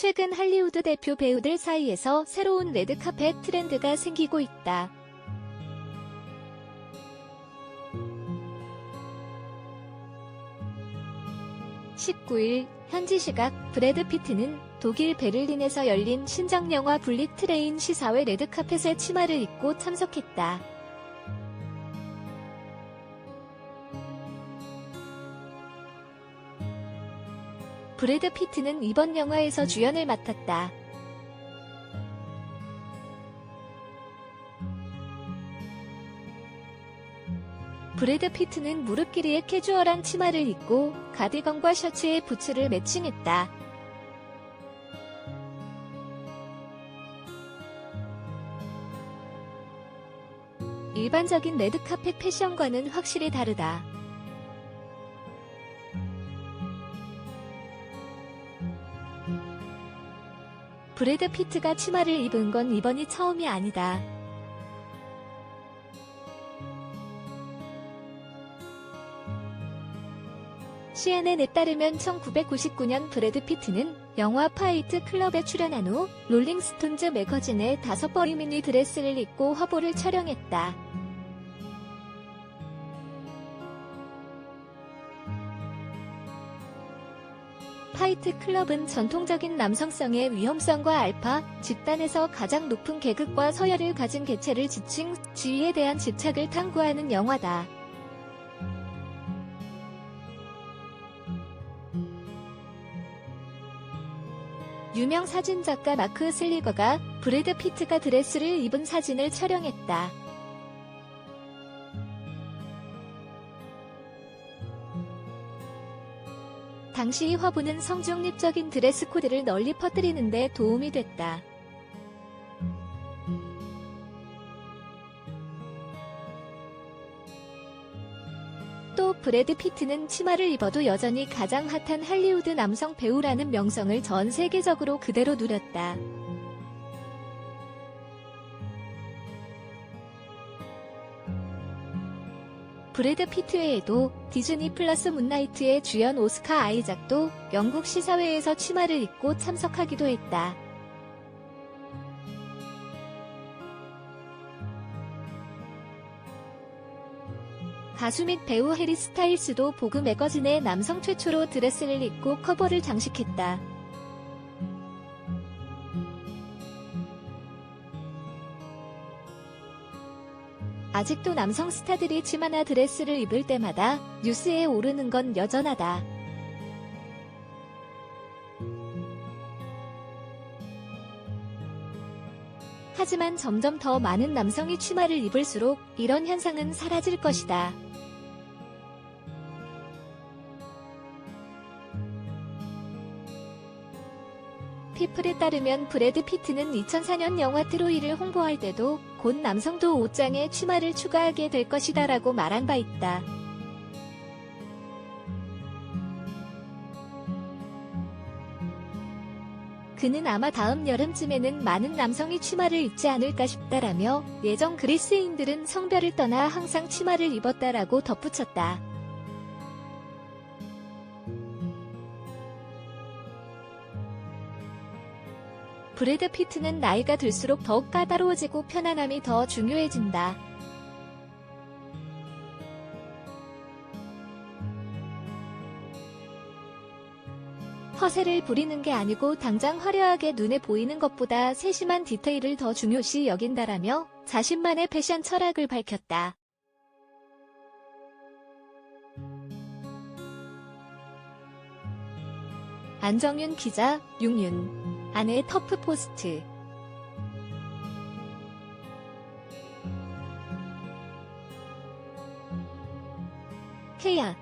최근 할리우드 대표 배우들 사이에서 새로운 레드카펫 트렌드가 생기고 있다. (19일) 현지 시각 브래드 피트는 독일 베를린에서 열린 신작 영화 블릭 트레인 시사회 레드카펫에 치마를 입고 참석했다. 브래드 피트는 이번 영화에서 주연을 맡았다. 브래드 피트는 무릎 길이의 캐주얼한 치마를 입고 가디건과 셔츠에 부츠를 매칭했다. 일반적인 레드카펫 패션과는 확실히 다르다. 브래드 피트가 치마를 입은 건 이번이 처음이 아니다. CNN에 따르면 1999년 브래드 피트는 영화 파이트 클럽에 출연한 후 롤링스톤즈 매거진에 다섯 벌이 미니 드레스를 입고 화보를 촬영했다. 파이트 클럽은 전통적인 남성성의 위험성과 알파 집단에서 가장 높은 계급과 서열을 가진 계체를 지칭 지위에 대한 집착을 탐구하는 영화다. 유명 사진작가 마크 슬리거가 브래드 피트가 드레스를 입은 사진을 촬영했다. 당시 이 화보는 성중립적인 드레스 코드를 널리 퍼뜨리는 데 도움이 됐다. 또 브래드 피트는 치마를 입어도 여전히 가장 핫한 할리우드 남성 배우라는 명성을 전 세계적으로 그대로 누렸다. 브래드 피트 외에도 디즈니 플러스 문나이트의 주연 오스카 아이작도 영국 시사회에서 치마를 입고 참석하기도 했다. 가수 및 배우 해리 스타일스도 보그 매거진의 남성 최초로 드레스를 입고 커버를 장식했다. 아직도 남성 스타들이 치마나 드레스를 입을 때마다 뉴스에 오르는 건 여전하다. 하지만 점점 더 많은 남성이 치마를 입을수록 이런 현상은 사라질 것이다. 피플에 따르면 브래드 피트는 2004년 영화 트로이를 홍보할 때도 곧 남성도 옷장에 치마를 추가하게 될 것이다 라고 말한 바 있다. 그는 아마 다음 여름쯤에는 많은 남성이 치마를 입지 않을까 싶다라며 예전 그리스인들은 성별을 떠나 항상 치마를 입었다라고 덧붙였다. 브래드 피트는 나이가 들수록 더욱 까다로워지고 편안함이 더 중요해진다. 허세를 부리는 게 아니고 당장 화려하게 눈에 보이는 것보다 세심한 디테일을 더 중요시 여긴다라며 자신만의 패션 철학을 밝혔다. 안정윤 기자, 육윤. 아내 터프 포스트. 케야